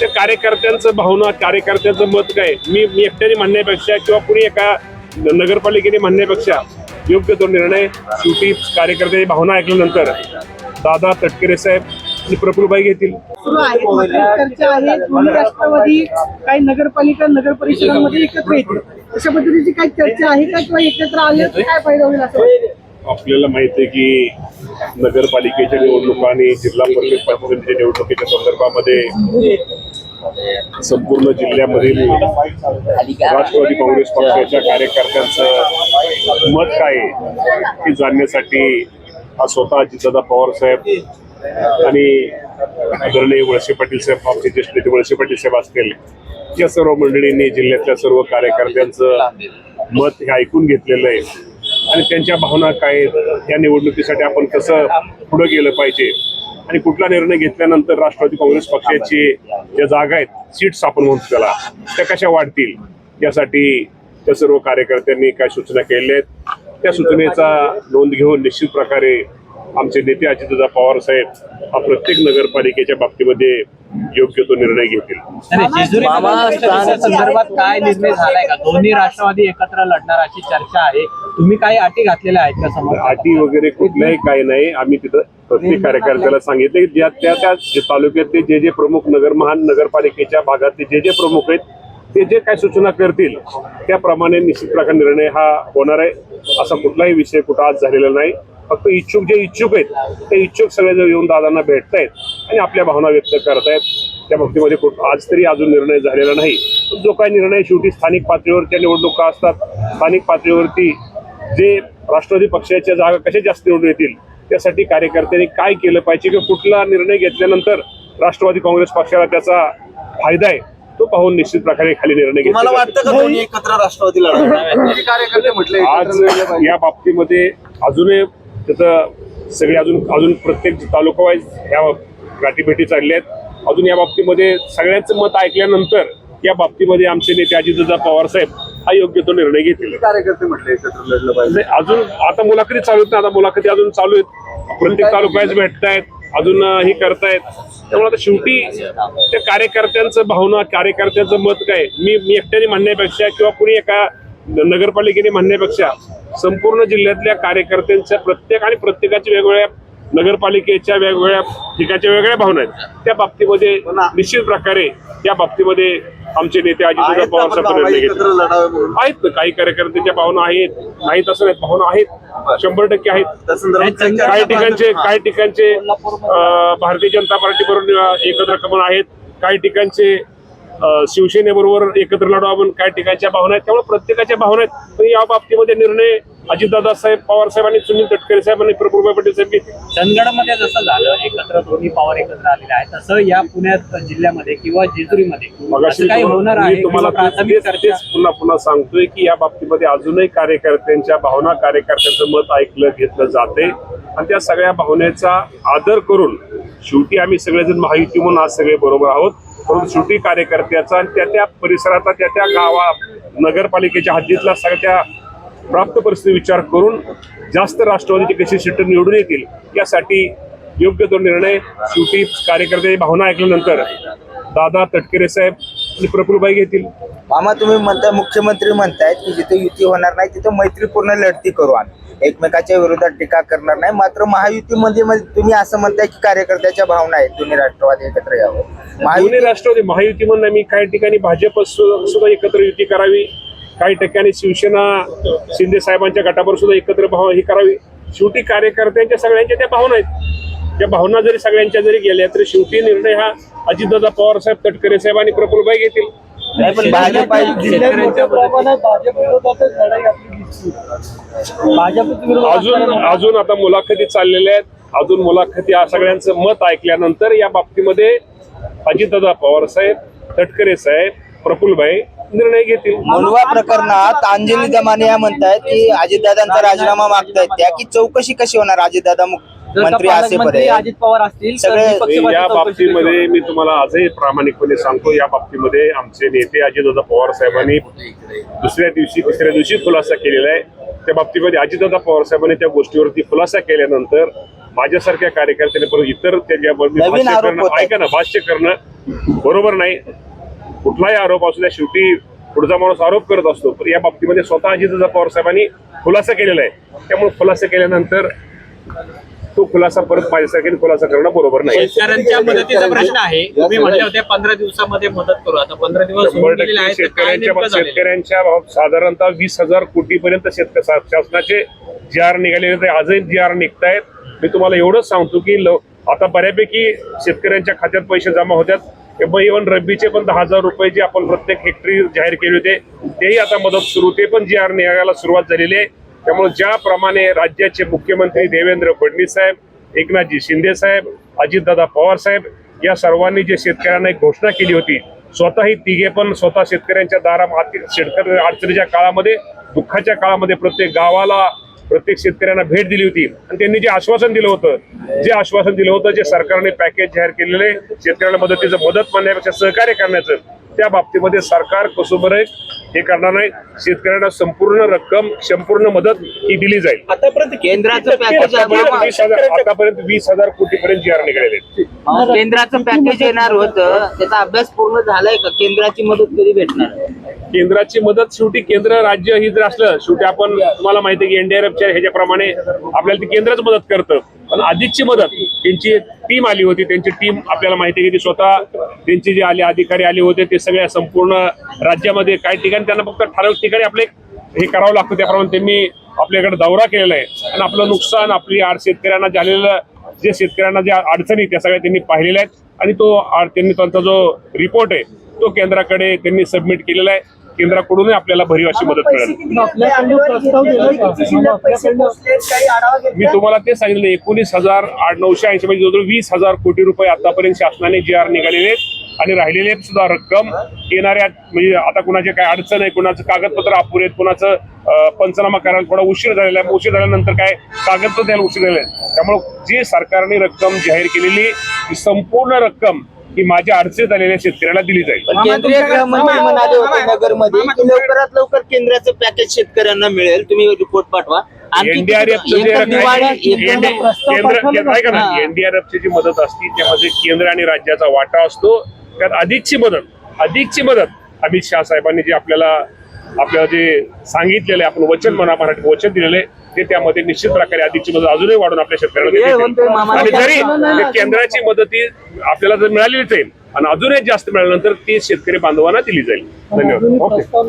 त्या कार्यकर्त्यांचं भावना कार्यकर्त्यांचं मत काय? मी मी एकट्याने म्हणण्यापेक्षा किंवा कुणी एका नगरपालिकेने म्हणण्यापेक्षा योग्य तो निर्णय शेवटी कार्यकर्त्याची भावना ऐकल्यानंतर दादा तटकरे साहेब आणि प्रफुल्लबाई घेतील. चर्चा आहे. दोन्ही राष्ट्रवादी काही नगरपालिका नगर परिषदांमध्ये एकत्र येतील. अशा पद्धतीची काही चर्चा आहे का किंवा एकत्र आले काय फायदा होईल असं? आपल्याला माहीत आहे की नगरपालिकेच्या निवडणुका आणि जिल्हा परिषद निवडणुकीच्या संदर्भामध्ये संपूर्ण जिल्ह्यामधील राष्ट्रवादी काँग्रेस पक्षाच्या कार्यकर्त्यांचं मत काय आहे? हे जाणण्यासाठी हा स्वतः अजितदादा पवार साहेब आणि आदरणीय वळसे पाटील साहेब आमचे ज्येष्ठ नेते वळसे पाटील साहेब असतील या सर्व मंडळींनी जिल्ह्यातल्या सर्व कार्यकर्त्यांचं मत हे ऐकून घेतलेलं आहे. आणि त्यांच्या भावना काय या निवडणुकीसाठी आपण कसं पुढे गेलं पाहिजे? आणि कुठला निर्णय घेतल्यानंतर राष्ट्रवादी काँग्रेस पक्षाची ज्या जागा आहेत सीट्स आपण म्हणतो त्याला त्या कशा वाढतील? यासाठी त्या सर्व कार्यकर्त्यांनी काय सूचना केल्या आहेत? त्या सूचनेचा नोंद घेऊन निश्चित प्रकारे आमचे नेते अजितदादा पवार साहेब हा प्रत्येक नगरपालिकेच्या बाबतीमध्ये योग्य तो निर्णय घेतील. संदर्भात काय निर्णय झालाय का? दोन्ही राष्ट्रवादी एकत्र लढणार अशी चर्चा आहे. तुम्ही काही अटी घातलेल्या आहेत का समोर? अटी वगैरे कुठल्याही काही नाही. आम्ही तिथं प्रत्येक कार्यकर्त्याला सांगितले की ज्या त्या त्या जे तालुक्यातले जे जे प्रमुख नगर महान नगरपालिकेच्या भागातले जे जे प्रमुख आहेत ते जे काय सूचना करतील त्याप्रमाणे निश्चित प्रकार निर्णय हा होणार आहे. असा कुठलाही विषय कुठं आज झालेला नाही. फक्त इच्छुक जे इच्छुक आहेत ते इच्छुक सगळेजण येऊन दादांना भेटतायत आणि आपल्या भावना व्यक्त करतायत. त्या बाबतीमध्ये कुठ- आज तरी अजून निर्णय झालेला नाही. जो काही निर्णय शेवटी स्थानिक पातळीवरच्या निवडणुका असतात. स्थानिक पातळीवरती जे राष्ट्रवादी पक्षाच्या जागा कशा जास्त निवडून येतील त्यासाठी कार्यकर्त्यांनी काय केलं पाहिजे किंवा कुठला निर्णय घेतल्यानंतर राष्ट्रवादी काँग्रेस पक्षाला त्याचा फायदा आहे तो पाहून निश्चित प्रकारे खाली निर्णय घेतला वाटतं का दोन्ही एकत्र राष्ट्रवादी लढणार दोन्ही कार्यकर्ते म्हटले आज या बाबतीमध्ये अजूनही त्याचं सगळे अजून अजून प्रत्येक तालुका वाईज ह्या गाठीभेटी चालल्या आहेत. अजून या बाबतीमध्ये सगळ्यांचं मत ऐकल्यानंतर या बाबतीमध्ये आमचे नेते अजितदादा पवार साहेब हा योग्य तो निर्णय घेतील. कार्यकर्ते म्हटले एकत्र लढलं पाहिजे. नाही, अजून आता मुलाखती चालू आहेत ना आता मुलाखती अजून चालू आहेत. प्रत्येक तालुक्यात भेटतायत अजून हे करतायत. त्यामुळे आता शेवटी त्या कार्यकर्त्यांचं भावना कार्यकर्त्यांचं मत काय? मी मी एकट्याने म्हणण्यापेक्षा किंवा कुणी एका नगरपालिकेने म्हणण्यापेक्षा संपूर्ण जिल्ह्यातल्या कार्यकर्त्यांच्या प्रत्येक आणि प्रत्येकाच्या वेगवेगळ्या नगरपालिकेच्या वेगवेगळ्या ठिकाणच्या वेगळ्या भावना आहेत. त्या बाबतीमध्ये निश्चित प्रकारे या बाबतीमध्ये आमचे नेते अजित पवार ना साहेब लढावे म्हणून. आहेत ना काही कार्यकर्त्यांच्या भावना आहेत नाहीत असं नाही भावना आहेत. शंभर टक्के आहेत. काही ठिकाणचे. काही ठिकाणचे भारतीय जनता पार्टी बरोबर एकत्र कमन आहेत. काही ठिकाणचे शिवसेनेबरोबर एकत्र लढू आपण काही ठिकाणच्या भावना आहेत. त्यामुळे प्रत्येकाच्या भावना आहेत. पण या बाबतीमध्ये निर्णय अजितदादा साहेब पवार साहेब आणि सुनील तटकरे साहेब आणि प्रफुल्लभाई पटेल साहेब घेतील चंदगडमध्ये जसं झालं एकत्र दोन्ही पॉवर एकत्र आलेले आहेत तसं या पुण्यात जिल्ह्यामध्ये किंवा जेजुरीमध्ये मगाशी काही होणार मी आहे तुम्हाला किंवा प्राथमिक तेच- चर्चा? तेच पुन्हा पुन्हा सांगतोय की या बाबतीमध्ये अजूनही कार्यकर्त्यांच्या भावना कार्यकर्त्यांचं मत ऐकलं घेतलं जाते. आणि त्या सगळ्या भावनेचा आदर करून शेवटी आम्ही सगळेजण महायुती म्हणून आज सगळे बरोबर आहोत. परंतु शेवटी कार्यकर्त्याचा आणि त्या त्या परिसराचा त्या त्या गावा नगरपालिकेच्या हद्दीतला सगळ्या प्राप्त परिस्थिती विचार करून जास्त राष्ट्रवादीचे कशी सीट निवडून येतील यासाठी योग्य तो निर्णय शेवटी कार्यकर्त्याची भावना ऐकल्यानंतर दादा तटकरे साहेब आणि प्रफुल्लबाई घेतील. मामा तुम्ही म्हणताय मुख्यमंत्री म्हणतायत की जिथे युती होणार नाही तिथे मैत्रीपूर्ण लढती करू आम्ही. एकमेकाच्या विरोधात टीका करणार नाही मात्र महायुतीमध्ये म्हणजे तुम्ही असं म्हणताय की कार्यकर्त्याच्या भावना आहेत दोन्ही राष्ट्रवादी एकत्र यावं. महायुती राष्ट्रवादी महायुती म्हणून मी काही ठिकाणी भाजप सुद्धा एकत्र युती करावी काही ठिकाणी शिवसेना शिंदे साहेबांच्या गटावर सुद्धा एकत्र भाव ही करावी. शेवटी कार्यकर्त्यांच्या सगळ्यांच्या त्या भावना आहेत. त्या भावना जरी सगळ्यांच्या जरी गेल्या तरी शेवटी निर्णय हा अजितदादा पवार साहेब तटकरे साहेब आणि प्रफुल्लबाई घेतील. अजून अजून आता मुलाखती चाललेल्या आहेत. अजून मुलाखती या सगळ्यांचं मत ऐकल्यानंतर या बाबतीमध्ये अजितदादा पवार साहेब तटकरे साहेब प्रफुल्लभाई निर्णय घेतील. मुंडवा प्रकरणात अंजली दमाने या म्हणतायत की अजितदादांचा राजीनामा मागतायत. त्या की चौकशी कशी होणार? अजितदादा मुख- जर का मंत्री पालकमंत्री असेपर्यंत अजित पवार असतील तर सगळे- या चौकशी बाबतीमध्ये मी तुम्हाला आजही प्रामाणिकपणे सांगतो या बाबतीमध्ये आमचे नेते अजितदादा पवार साहेबांनी दुसऱ्या दिवशी तिसऱ्या दिवशी खुलासा केलेला आहे. त्या बाबतीमध्ये अजितदादा पवार साहेबांनी त्या गोष्टीवरती खुलासा केल्यानंतर माझ्यासारख्या कार्यकर्त्यांनी परत इतर त्याच्याबद्दल नवीन भाष्य आरोप करणं होत आहेत. ऐका ना भाष्य करणं बरोबर नाही. कुठलाही आरोप असू द्या शेवटी पुढचा माणूस आरोप करत असतो. पण या बाबतीमध्ये स्वतः अजितदादा पवार साहेबांनी खुलासा केलेला आहे. त्यामुळे खुलासा केल्यानंतर तो खुलासा परत माझ्यासारखे खुलासा करणं बरोबर नाही. शेतकऱ्यांच्या मदतीचा प्रश्न आहे. तुम्ही म्हणले होते पंधरा दिवसामध्ये मदत करू. आता पंधरा दिवस तर शेतकऱ्यांच्या? शेतकऱ्यांच्या भाव- साधारणतः वीस हजार कोटीपर्यंत शेतक शासनाचे जी आर निघालेले ते आजही जी आर निघतायत मी तुम्हाला एवढंच सांगतो की आता बऱ्यापैकी शेतकऱ्यांच्या खात्यात पैसे जमा होतात इव्हन रब्बीचे पण दहा हजार रुपये जे आपण प्रत्येक हेक्टरी जाहीर केले होते तेही आता मदत सुरू ते पण जी आर निघायला सुरुवात झालेली आहे. त्यामुळे ज्याप्रमाणे राज्याचे मुख्यमंत्री देवेंद्र फडणवीस साहेब एकनाथजी शिंदे साहेब अजितदादा पवार साहेब या सर्वांनी जे शेतकऱ्यांना एक घोषणा केली होती स्वतः ही तिघे पण स्वतः शेतकऱ्यांच्या दारा शेतकरी अडचणीच्या काळामध्ये दुःखाच्या काळामध्ये प्रत्येक गावाला प्रत्येक शेतकऱ्यांना भेट दिली होती. आणि त्यांनी जे आश्वासन दिलं होतं जे आश्वासन दिलं होतं जे सरकारने पॅकेज जाहीर केलेले शेतकऱ्याला मदतीचं मदत मानण्यापेक्षा सहकार्य करण्याचं त्या बाबतीमध्ये सरकार कसोबर हे करणार नाही. शेतकऱ्यांना संपूर्ण रक्कम संपूर्ण मदत ही दिली जाईल. आतापर्यंत केंद्राचं पॅकेज आतापर्यंत वीस हजार हजार कोटीपर्यंत जी आर निघालेले. केंद्राचं पॅकेज येणार होतं त्याचा अभ्यास पूर्ण झालाय का? केंद्राची मदत कधी भेटणार? केंद्राची मदत शेवटी केंद्र राज्य ही जर असलं शेवटी आपण तुम्हाला माहिती आहे की एनडीआरएफच्या ह्याच्याप्रमाणे आपल्याला ती केंद्रच मदत करतं. पण अधिकची मदत त्यांची टीम आली होती. त्यांची टीम आपल्याला माहिती आहे की ती स्वतः त्यांचे जे आले अधिकारी आले होते ते सगळ्या संपूर्ण राज्यामध्ये काही ठिकाणी त्यांना फक्त ठराविक ठिकाणी आपले हे करावं लागतं. त्याप्रमाणे त्यांनी आपल्याकडे दौरा केलेला आहे. आणि आपलं नुकसान आपली आड शेतकऱ्यांना झालेलं जे शेतकऱ्यांना ज्या अडचणी त्या सगळ्या त्यांनी पाहिलेल्या आहेत. आणि तो त्यांनी त्यांचा जो रिपोर्ट आहे तो केंद्राकडे त्यांनी सबमिट केलेला आहे. केंद्राकडूनही आपल्याला भरीव अशी मदत मिळेल. आपल्याकडनं प्रस्ताव दिला का? आपल्याकडनं मी तुम्हाला ते सांगितलं एकोणीस हजार आठ नऊशे ऐंशी म्हणजे जवळजवळ वीस हजार कोटी रुपये आतापर्यंत शासनाने जी आर निघालेले आहेत आणि राहिलेले सुद्धा रक्कम येणाऱ्या म्हणजे आता कुणाचे काय अडचण आहे कुणाचं कागदपत्र अपुरे आहेत कुणाचं पंचनामा करायला थोडा उशीर झालेला आहे. उशीर झाल्यानंतर काय कागदपत्र द्यायला उशीर झालेला आहे त्यामुळे जी सरकारने रक्कम जाहीर केलेली ही संपूर्ण रक्कम ही माझ्या अडचणीत आलेल्या शेतकऱ्याला दिली जाईल. केंद्रीय गृहमंत्री म्हणाले होते नगरमध्ये की लवकरात लवकर केंद्राचं पॅकेज शेतकऱ्यांना मिळेल. तुम्ही रिपोर्ट पाठवा. आणखी एनडीआरएफचं जे दिवाळी प्रस्ताव केंद्र पाठवला केंद्र- ऐका ना हा. एनडीआरएफची जी मदत असती त्यामध्ये केंद्र आणि राज्याचा वाटा असतो. त्यात अधिकची मदत अधिकची मदत अमित शहा साहेबांनी जे आपल्याला आपल्याला जे सांगितलेलं आहे आपण वचन म्हणा मराठी वचन दिलेलं आहे ते त्यामध्ये निश्चित प्रकारे अधिकची मदत अजूनही वाढून आपल्या शेतकऱ्यांना आणि जरी केंद्राची मदत ही आपल्याला जर मिळालीच आहे आणि अजूनही जास्त मिळाल्यानंतर ती शेतकरी बांधवांना दिली जाईल. धन्यवाद. ओके प्रस्ताव